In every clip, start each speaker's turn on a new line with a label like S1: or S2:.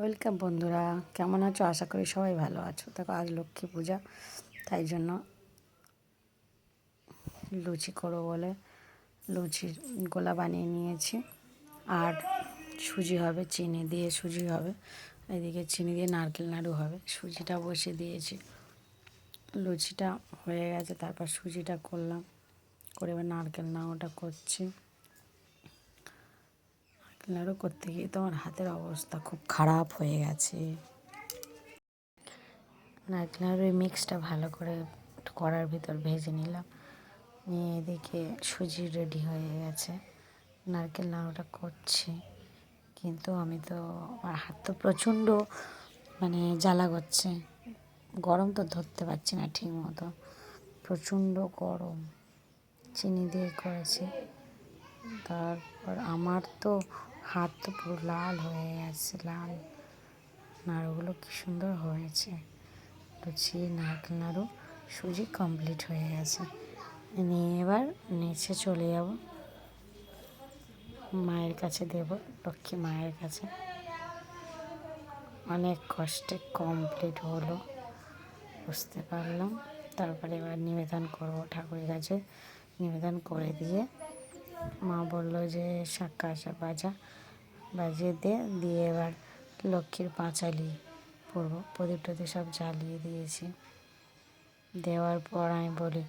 S1: Welcome বন্ধুরা, কেমন আছো? আশা করি সবাই ভালো আছো। দেখো, আজ লক্ষ্মী পূজা, তাই জন্য লুচি করো বলে লুচির গোলা বানিয়ে নিয়েছি। আর সুজি হবে, চিনি দিয়ে সুজি হবে। এদিকে চিনি দিয়ে নারকেল নাড়ু হবে। সুজিটা বসে দিয়েছি। লুচিটা হয়ে গেছে, তারপর সুজিটা করলাম। করে এবার নারকেল নাড়ুটা করছি। নাড়ু করতে গিয়ে তো আমার হাতের অবস্থা খুব খারাপ হয়ে গেছে। নারকেল নাড়ুর মিক্সটা ভালো করে কড়ার ভিতর ভেজে নিলাম। নিয়ে এদিকে সুজি রেডি হয়ে গেছে। নারকেল নাড়ুটা করছি। কিন্তু আমি তো, আমার হাত তো প্রচণ্ড মানে জ্বালা করছে। গরম তো ধরতে পারছি না ঠিক মতো। প্রচণ্ড গরম। চিনি দিয়ে করেছি। তারপর আমার তো হাত তো পুরো লাল হয়ে গেছে, লাল। নাড়ুগুলো কী সুন্দর হয়েছে। লুচি, নারকেল নাড়ু, সুজি কমপ্লিট হয়ে গেছে। নিয়ে এবার নিচে চলে যাব। মায়ের কাছে দেব, লক্ষ্মী মায়ের কাছে। অনেক কষ্টে কমপ্লিট হলো, বুঝতে পারলাম। তারপরে এবার নিবেদন করব ঠাকুরের কাছে। নিবেদন করে দিয়ে মা বলল যে শাক্কা বাজা বাজিয়ে দে। দিয়ে এবার লক্ষ্মীর পাঁচালি পরবো প্রদীপ টদীপ সব জ্বালিয়ে দিয়েছি। দেওয়ার পর আমি বলি,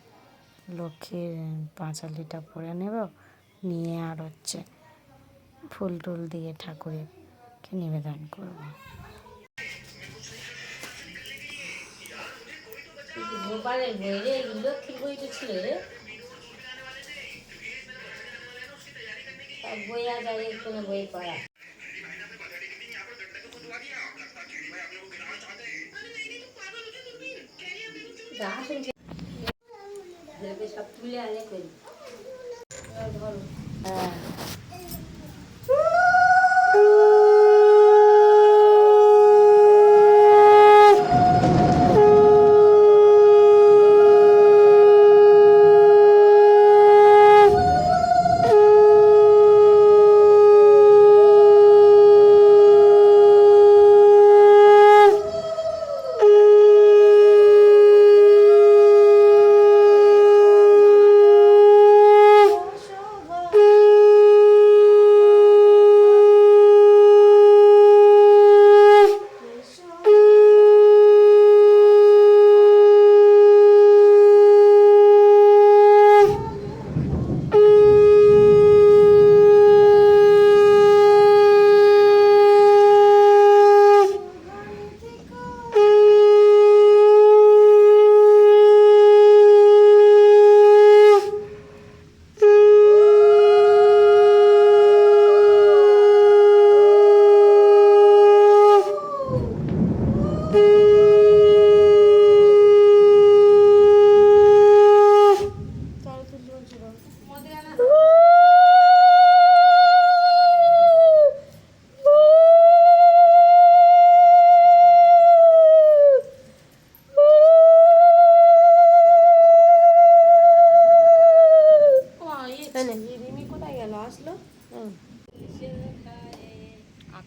S1: লক্ষ্মীর পাঁচালিটা পরে নেব, নিয়ে আর হচ্ছে ফুল টুল দিয়ে ঠাকুরকে নিবেদন করব।
S2: লক্ষ্মীর বই তো ছিল রে। সব বই আর কোনো বই পড়া। সব তুলে আনে করি। ধরো।
S1: হ্যাঁ।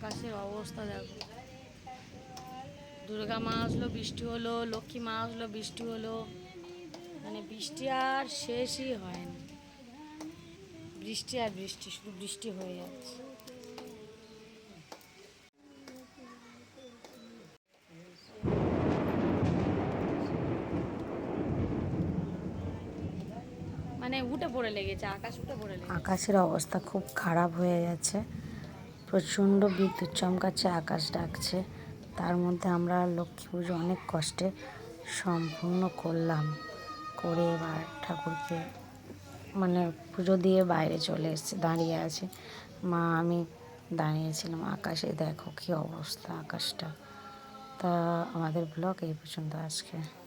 S1: আকাশের অবস্থা দেখো। দুর্গা মা আসলো, বৃষ্টি হলো, লক্ষ্মী মা আসলো, বৃষ্টি হলো। মানে বৃষ্টি আর শেষই হয় না। বৃষ্টি আর বৃষ্টি, শুধু বৃষ্টি হয়ে যাচ্ছে। মানে উঠে পড়ে লেগেছে, আকাশ উঠে পড়ে আকাশের অবস্থা খুব খারাপ হয়ে গেছে প্রচণ্ড বিদ্যুৎ চমকাচ্ছে, আকাশ ডাকছে। তার মধ্যে আমরা লক্ষ্মী পুজো অনেক কষ্টে সম্পূর্ণ করলাম। করে এবার ঠাকুরকে মানে পুজো দিয়ে বাইরে চলে এসেছে, দাঁড়িয়ে আছে। মা, আমি দাঁড়িয়েছিলাম আকাশে, দেখো কী অবস্থা আকাশটা। তা আমাদের ব্লগ এই পর্যন্ত আজকে।